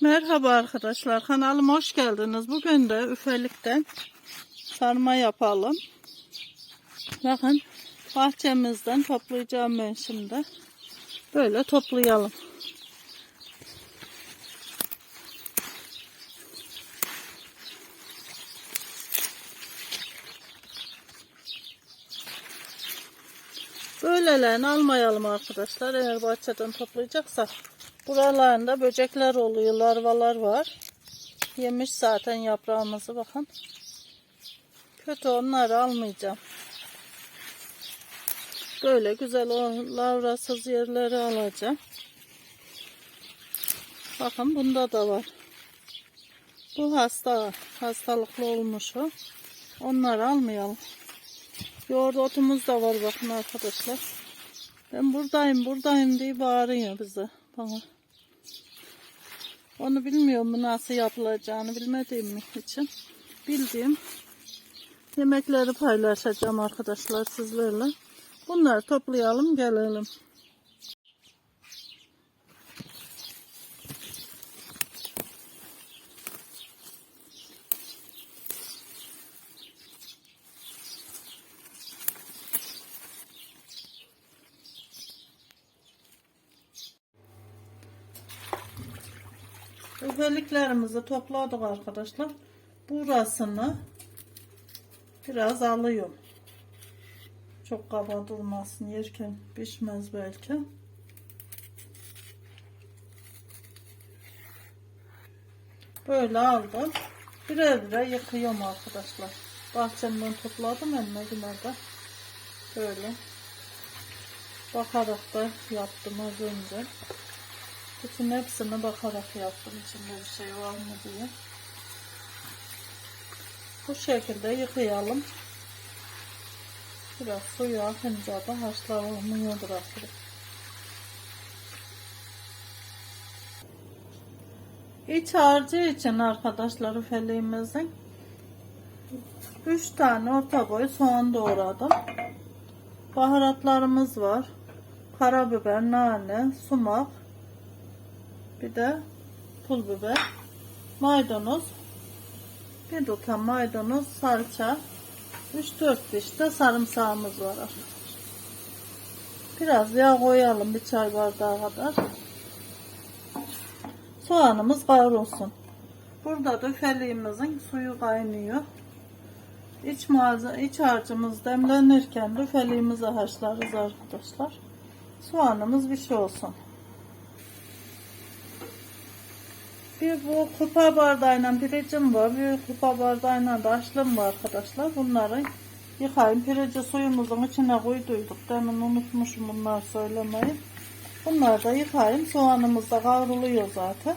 Merhaba arkadaşlar kanalıma hoş geldiniz. Bugün de üfelikten sarma yapalım. Bakın bahçemizden toplayacağım ben şimdi. Böyle toplayalım. Böylelerini almayalım arkadaşlar. Eğer bahçeden toplayacaksak. Buralarında böcekler oluyor, larvalar var. Yemiş zaten yaprağımızı bakın. Kötü onları almayacağım. Böyle güzel o lavrasız yerleri alacağım. Bakın bunda da var. Bu hasta, hastalıklı olmuş o. Onları almayalım. Yoğurt otumuz da var bakın arkadaşlar. Ben buradayım buradayım diye bağırıyor bize bana. Onu bilmiyorum nasıl yapılacağını bilmediğim için. Bildiğim yemekleri paylaşacağım arkadaşlar sizlerle. Bunları toplayalım gelelim. Özelliklerimizi topladık arkadaşlar. Burasını biraz alıyorum. Çok kaba durmasın yerken pişmez belki. Böyle aldım. Birer birer yıkıyorum arkadaşlar. Bahçemden topladım elime yine de. Böyle. Bakarak da yaptım az önce. Bütün hepsine bakarak yaptım içinde bir şey var mı diye. Bu şekilde yıkayalım. Biraz suyu akınca da haşlamaya bırakırım. İç harcı için arkadaşlar üfeliğimizin 3 tane orta boy soğan doğradım. Baharatlarımız var. Karabiber, nane, sumak, bir de pul biber, maydanoz, bir tutam maydanoz, salça, 3-4 diş de sarımsağımız var. Biraz yağ koyalım bir çay bardağı kadar. Soğanımız kavrulsun. Burada da feliğimizin suyu kaynıyor. İç, malzeme, iç harcımız demlenirken de feliğimizi haşlarız arkadaşlar. Soğanımız bir şey olsun. Bir bu kupa bardağıyla pirincim var. Bir kupa bardağıyla da açlım var arkadaşlar. Bunları yıkayın. Pirinci suyumuzun içine koyduyduk. Demin unutmuşum bunları söylemeyi. Bunları da yıkayın. Soğanımız da kavruluyor zaten.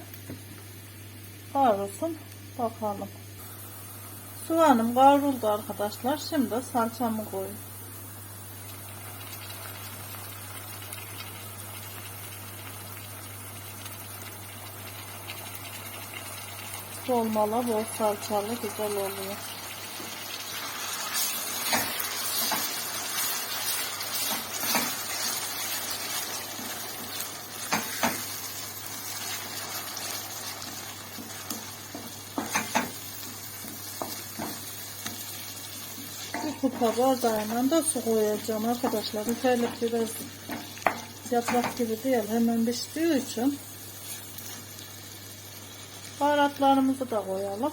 Kavrulsun. Bakalım. Soğanım kavruldu arkadaşlar. Şimdi salçamı koyun. Dolmalı bol salçalı güzel oluyor. Bir kupa bardağıyla da su koyacağım arkadaşlar. Üfelik biraz yaprak gibi değil. Hemen piştiği için Baharatlarımızı da koyalım.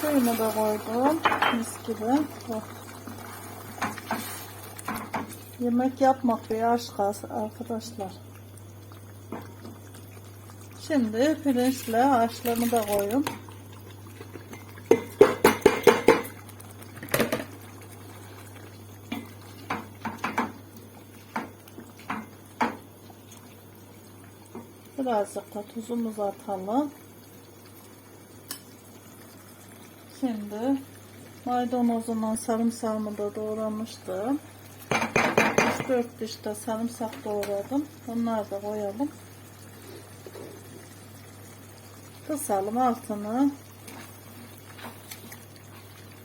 Suyunu da koydum. Mis gibi. Oh. Yemek yapmak bir aşk arkadaşlar. Şimdi pirinçle haşlarını da koyun. Birazcık da tuzumuzu atalım. Şimdi maydanozundan sarımsağımı da doğramıştım. 3-4 diş de sarımsak doğradım. Onları da koyalım. Kısalım altını.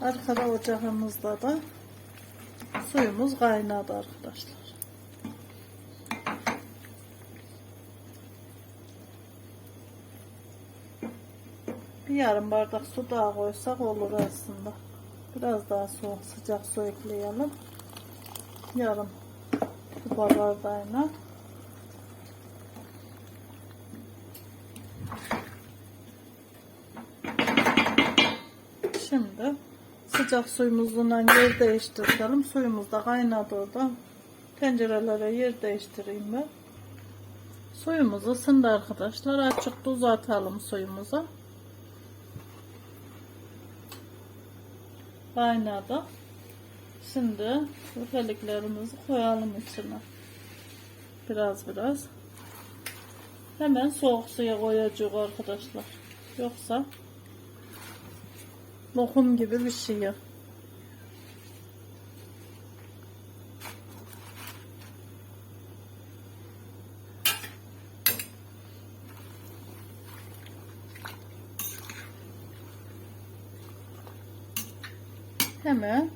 Arkada ocağımızda da suyumuz kaynadı arkadaşlar. Yarım bardak su daha koysak olur aslında. Biraz daha su, sıcak su ekleyelim. Yarım kupa bardağına. Şimdi sıcak suyumuzdan yer değiştirelim. Suyumuz da kaynadı orada. Tencerelere yer değiştireyim ben. Suyumuz ısındı arkadaşlar. Açık tuz atalım suyumuza. Kaynadı. Şimdi üfeliklerimizi koyalım içine. Biraz biraz. Hemen soğuk suya koyacağız arkadaşlar. Yoksa lokum gibi bir şey. Hemen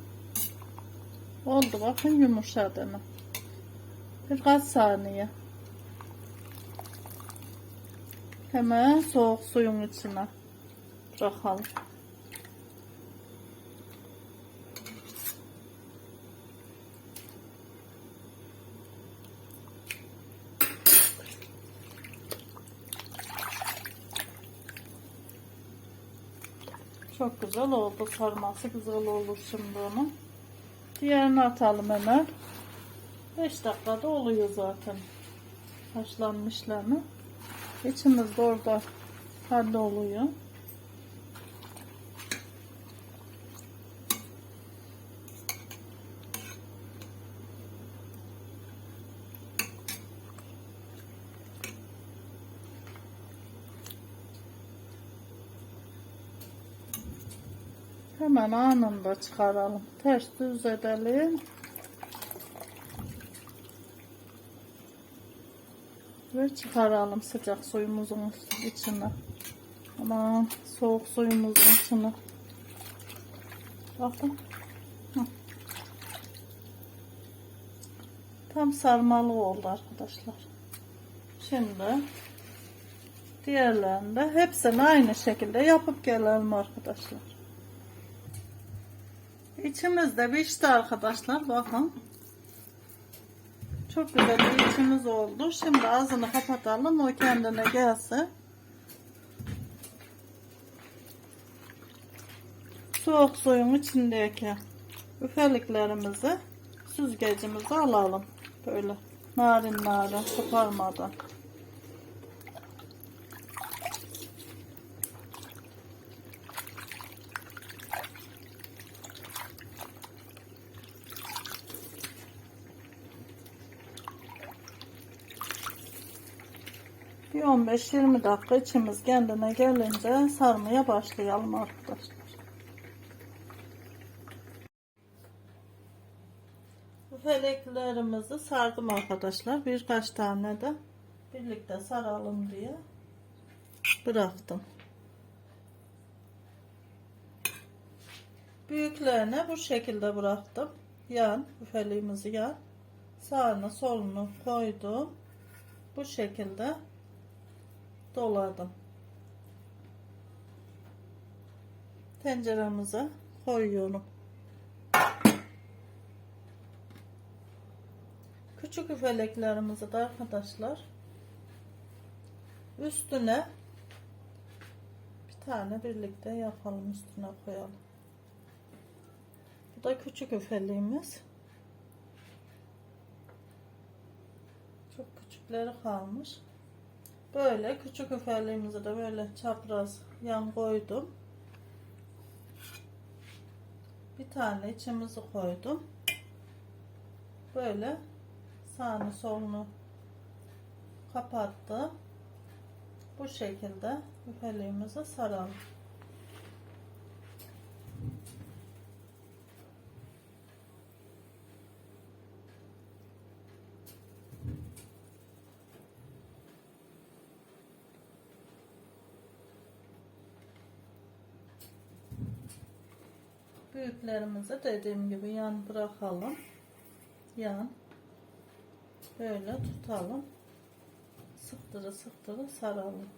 oldu bakın yumuşadı mı? Birkaç saniye. Hemen soğuk suyun içine bırakalım. Çok güzel oldu sarması güzel olur şimdi onu. Diğerini atalım hemen. 5 dakikada oluyor zaten. Haşlanmışlarını. İçimiz de orada halloluyor. Hemen anında çıkaralım. Ters düz edelim. Ve çıkaralım sıcak suyumuzun içine. Aman soğuk suyumuzun içine. Bakın. Tam sarmalı oldu arkadaşlar. Şimdi diğerlerini de hepsini aynı şekilde yapıp gelelim arkadaşlar. İçimizde pişti arkadaşlar. Bakın. Çok güzel bir içimiz oldu. Şimdi ağzını kapatalım. O kendine gelsin. Soğuk suyun içindeki üfeliklerimizi süzgecimize alalım. Böyle narin narin koparmadan. Bir 15-20 dakika içimiz kendine gelince sarmaya başlayalım arkadaşlar. Feleklerimizi sardım arkadaşlar. Birkaç tane de birlikte saralım diye bıraktım. Büyüklerine bu şekilde bıraktım. Yan, üfeliğimizi yan. Sağını solunu koydum. Bu şekilde doladım. Tenceremize koyuyorum. Küçük üfeleklerimizi de arkadaşlar üstüne bir tane birlikte yapalım üstüne koyalım. Bu da küçük üfeliğimiz. Çok küçükleri kalmış. Böyle küçük üferliğimizi de böyle çapraz yan koydum. Bir tane içimizi koydum. Böyle sağını solunu kapattım. Bu şekilde üfeliğimizi saralım. Büyüklerimizi dediğim gibi yan bırakalım. Yan. Böyle tutalım. Sıktırı sıktırı saralım.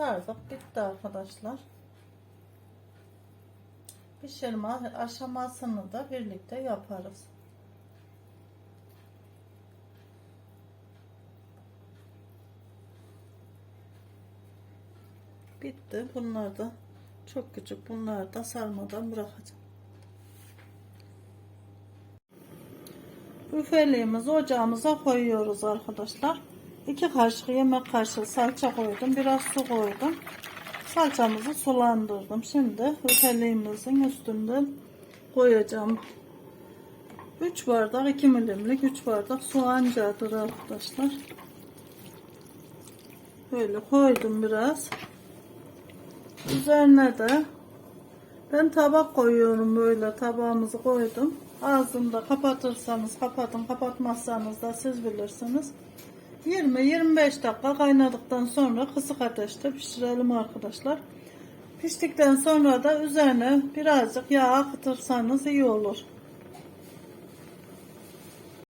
Sardık bitti arkadaşlar. Pişirme aşamasını da birlikte yaparız. Bitti. Bunlar da çok küçük. Bunlar da sarmadan bırakacağım. Üfeliğimizi ocağımıza koyuyoruz arkadaşlar. 2 kaşık yemek kaşığı salça koydum. Biraz su koydum. Salçamızı sulandırdım. Şimdi üfeliğimizin üstünde koyacağım. 3 bardak 2 milimlik 3 bardak soğancadır arkadaşlar. Böyle koydum biraz. Üzerine de ben tabak koyuyorum böyle tabağımızı koydum. Ağzını da kapatırsanız kapatın kapatmazsanız da siz bilirsiniz. 20-25 dakika kaynadıktan sonra kısık ateşte pişirelim arkadaşlar. Piştikten sonra da üzerine birazcık yağ akıtırsanız iyi olur.